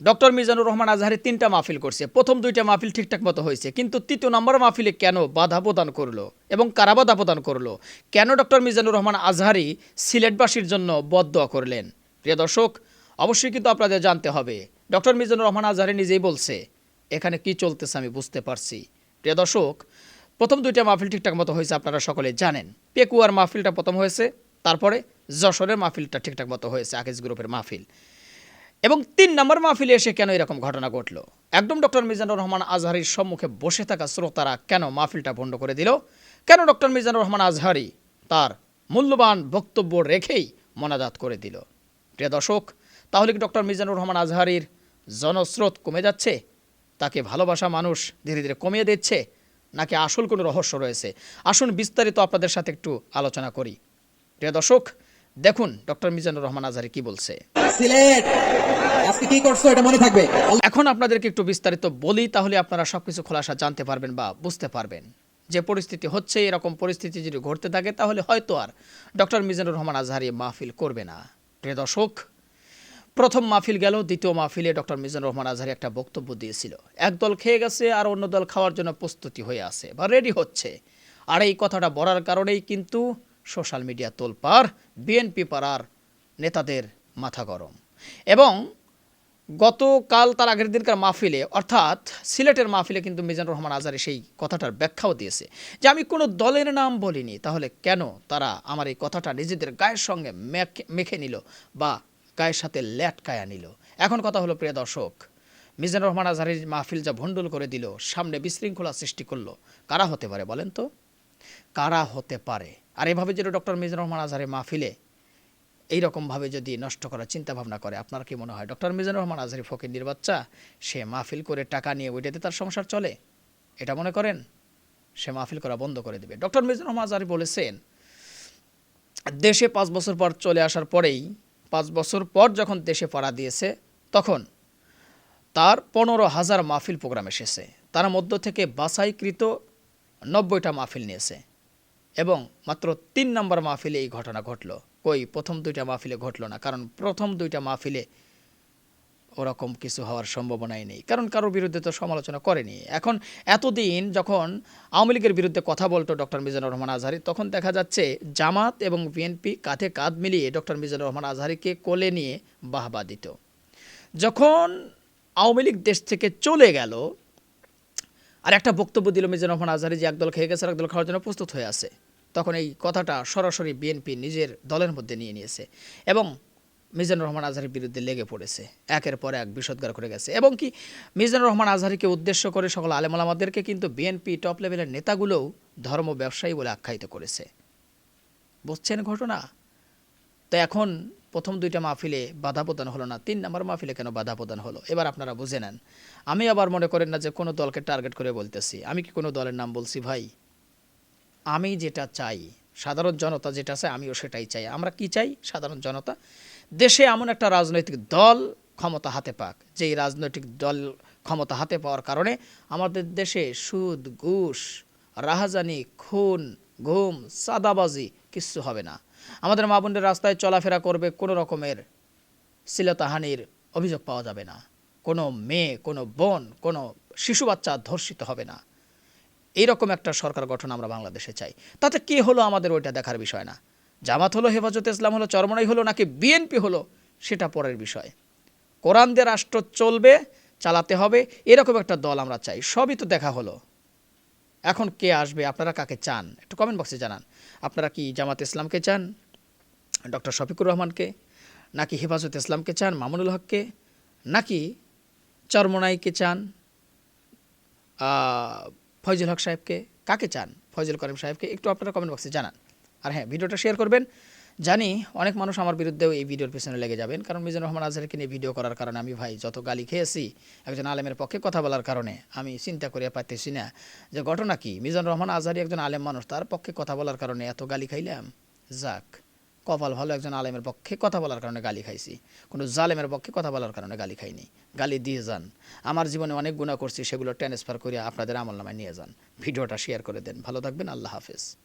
Doctor Mizanur Rahman Azhari তিনটা মাহফিল করছে। প্রথম দুইটা মাহফিল ঠিকঠাক মতো হয়েছে, কিন্তু তৃতীয় নম্বর মাহফিলে কেন বাধা প্রদান করল এবং কারা বাধা প্রদান করল? কেন ডক্টর মিজানুর রহমান আজহারি সিলেটবাসীর জন্য বদদোয়া করলেন? প্রিয় দর্শক, অবশ্যই কিন্তু আপনাদের জানতে হবে, ডক্টর মিজানুর রহমান আজহারি নিজেই বলছে, এখানে কি চলতেছে আমি বুঝতে পারছি। প্রিয় দর্শক, প্রথম দুইটা মাহফিল ঠিকঠাক মতো হয়েছে আপনারা সকলে জানেন। পেকুয়ার মাহফিলটা প্রথম হয়েছে, তারপরে যশোরের মাহফিলটা ঠিকঠাক মতো হয়েছে আকিজ গ্রুপের মাহফিল। এবং তিন নম্বর মাহফিলে এসে কেন এরকম ঘটনা ঘটলো? একদম ডক্টর মিজানুর রহমান আজহারির সম্মুখে বসে থাকা শ্রোতারা কেন মাহফিলটা বন্ধ করে দিল? কেন ডক্টর মিজানুর রহমান আজহারি তার মূল্যবান বক্তব্য রেখেই মনাজাত করে দিল? প্রিয় দর্শক, তাহলে কি ডক্টর মিজানুর রহমান আজহারির জনস্রোত কমে যাচ্ছে? তাকে ভালোবাসা মানুষ ধীরে ধীরে কমিয়ে দিচ্ছে? নাকি আসল কোনো রহস্য রয়েছে? আসুন বিস্তারিত আপনাদের সাথে একটু আলোচনা করি। প্রিয় দর্শক, দেখুন ডক্টর মিজানুর রহমান আজহারি কি বলছে। সিলেট এখন আপনাদেরকে একটু বিস্তারিত বলি, তাহলে আপনারা সবকিছু খোলাসা জানতে পারবেন বা বুঝতে পারবেন। যে পরিস্থিতি হচ্ছে, এরকম পরিস্থিতি যদি ঘটতে থাকে, তাহলে হয়তো আর ডক্টর মিজানুর রহমান আজহারি মাহফিল করবে না। প্রিয় দর্শক, প্রথম মাহফিল গেল, দ্বিতীয় মাহফিলে ডক্টর মিজানুর রহমান আজহারি একটা বক্তব্য দিয়েছিল। এক দল খেয়ে গেছে আর অন্য দল খাওয়ার জন্য প্রস্তুতি হয়ে আছে বা রেডি হচ্ছে। আর এই কথাটা বলার কারণেই কিন্তু সোশ্যাল মিডিয়া তোলপাড় বিএনপি পাড়ার নেতাদের মাথা গরম। এবং গতকাল তার আগের দিনকার মাহফিলে, অর্থাৎ সিলেটের মাহফিলে কিন্তু মিজানুর রহমান আজারে সেই কথাটার ব্যাখ্যাও দিয়েছে যে, আমি কোনো দলের নাম বলিনি, তাহলে কেন তারা আমার এই কথাটা নিজেদের গায়ের সঙ্গে মেখে- নিল বা গায়ের সাথে ল্যাটকায়া নিল? এখন কথা হলো, প্রিয় দর্শক, মিজানুর রহমান আজহারির মাহফিল যা ভণ্ডুল করে দিল, সামনে বিশৃঙ্খলা সৃষ্টি করল। কারা হতে পারে বলেন তো? কারা হতে পারে? আর এভাবে যদি ডক্টর মিজানুর রহমান আজহারের মাহফিলে এইরকমভাবে যদি নষ্ট করার চিন্তা ভাবনা করে, আপনার কি মনে হয়? ডক্টর মিজানুর রহমান আজহারি ফকির বাচ্চা, সে মাহফিল করে টাকা নিয়ে ওইটাতে তার সংসার চলে? এটা মনে করেন? সে মাহফিল করা বন্ধ করে দেবে। ডক্টর মিজানুর রহমান আজহারি বলেছেন, দেশে পাঁচ বছর পর চলে আসার পরেই, পাঁচ বছর পর যখন দেশে পাড়া দিয়েছে, তখন তার পনেরো হাজার মাহফিল প্রোগ্রাম এসেছে। তার মধ্য থেকে বাছাইকৃত নব্বইটা মাহফিল নিয়েছে এবং মাত্র তিন নম্বর মাহফিলে এই ঘটনা ঘটলো। কই প্রথম দুইটা মাহফিলে ঘটলো না। কারণ প্রথম দুইটা মাহফিলে ওরকম কিছু হওয়ার সম্ভাবনাই নেই। কারণ কারোর বিরুদ্ধে তো সমালোচনা করেনি। এখন এতদিন যখন আওয়ামী লীগের বিরুদ্ধে কথা বলতো ডক্টর মিজানুর রহমান আজহারি, তখন দেখা যাচ্ছে জামাত এবং বিএনপি কাঁধে কাঁধ মিলিয়ে ডক্টর মিজানুর রহমান আজহারিকে কোলে নিয়ে বাহবা দিত। যখন আওয়ামী লীগ দেশ থেকে চলে গেল, আর একটা বক্তব্য দিল মিজানুর রহমান আজহারি যে একদল খেয়ে গেছে একদল খাওয়ার জন্য প্রস্তুত হয়ে আছে। তখন এই কথাটা সরাসরি বিএনপি নিজের দলের মধ্যে নিয়ে নিয়েছে এবং মিজানুর রহমান আজহারির বিরুদ্ধে লেগে পড়েছে। একের পর এক বিষোদ্গার করে গেছে। এবং কি মিজানুর রহমান আজহারিকে উদ্দেশ্য করে সকল আলেমালামাদেরকে কিন্তু বিএনপি টপ লেভেলের নেতাগুলোও ধর্ম ব্যবসায়ী বলে আখ্যায়িত করেছে। বুঝছেন ঘটনা? তো এখন প্রথম দুইটা মাহফিলে বাধা প্রদান হলো না, তিন নম্বর মাহফিলে কেন বাধা প্রদান হলো? এবার আপনারা বুঝে নেন। আমি আবার মনে করেন না যে কোনো দলকে টার্গেট করে বলতেছি। আমি কি কোনো দলের নাম বলছি ভাই? আমি যেটা চাই, সাধারণ জনতা যেটা চায়, আমিও সেটাই চাই। আমরা কি চাই? সাধারণ জনতা। দেশে এমন একটা রাজনৈতিক দল ক্ষমতা হাতে পাক, যেই রাজনৈতিক দল ক্ষমতা হাতে পাওয়ার কারণে আমাদের দেশে সুদ, ঘুষ, রাহাজানি, খুন, ঘুম সাদাবাজি কিচ্ছু হবে না। আমাদের মা বোনদের রাস্তায় চলাফেরা করবে কোনো রকমের শ্লীলতাহানির অভিযোগ পাওয়া যাবে না। কোনো মেয়ে, কোনো বোন, কোনো শিশু বাচ্চা ধর্ষিত হবে না। এইরকম একটা সরকার গঠন আমরা বাংলাদেশে চাই। তাতে কি হলো আমাদের ওইটা দেখার বিষয় না? জামাত হলো হেফাজতে ইসলাম হলো, চরমনাই হলো নাকি বিএনপি হলো, সেটা পরের বিষয়। কোরআন দিয়ে রাষ্ট্র চলবে, চালাতে হবে, এরকম একটা দল আমরা চাই। সবই তো দেখা হলো। এখন কে আসবে, আপনারা কাকে চান? একটু কমেন্ট বক্সে জানান। আপনারা কি জামাত ইসলামকে চান? ডক্টর শফিকুর রহমানকে? নাকি হেফাজত ইসলামকে চান? মামুনুল হককে? নাকি চরমনাইকে চান? ফয়জুল হক সাহেবকে কাকে চান? ফয়জুল করিম সাহেবকে একটু আপনারা কমেন্ট বক্সে জানান। আর হ্যাঁ ভিডিওটা শেয়ার করবেন। জানি অনেক মানুষ আমার বিরুদ্ধেও এই ভিডিওর পিছনে লেগে যাবেন। কারণ মিজানুর রহমান আজহারকে নিয়ে ভিডিও করার কারণে আমি ভাই যত গালি খেয়েছি, একজন আলেমের পক্ষে কথা বলার কারণে আমি চিন্তা করিয়া পাইতেছি না যে ঘটনা কি? মিজানুর রহমান আজহারি একজন আলেম মানুষ, তার পক্ষে কথা বলার কারণে এত গালি খাইলাম? যাক। কপাল ভালো একজন আলেমের পক্ষে কথা বলার কারণে গালি খাইছি। কোনো জালেমের পক্ষে কথা বলার কারণে গালি খাইনি। গালি দিয়ে যান। আমার জীবনে অনেক গুণা করছি, সেগুলো ট্রান্সফার করে আপনাদের আমল নামায় নিয়ে যান। ভিডিওটা শেয়ার করে দেন। ভালো থাকবেন, আল্লাহ হাফেজ।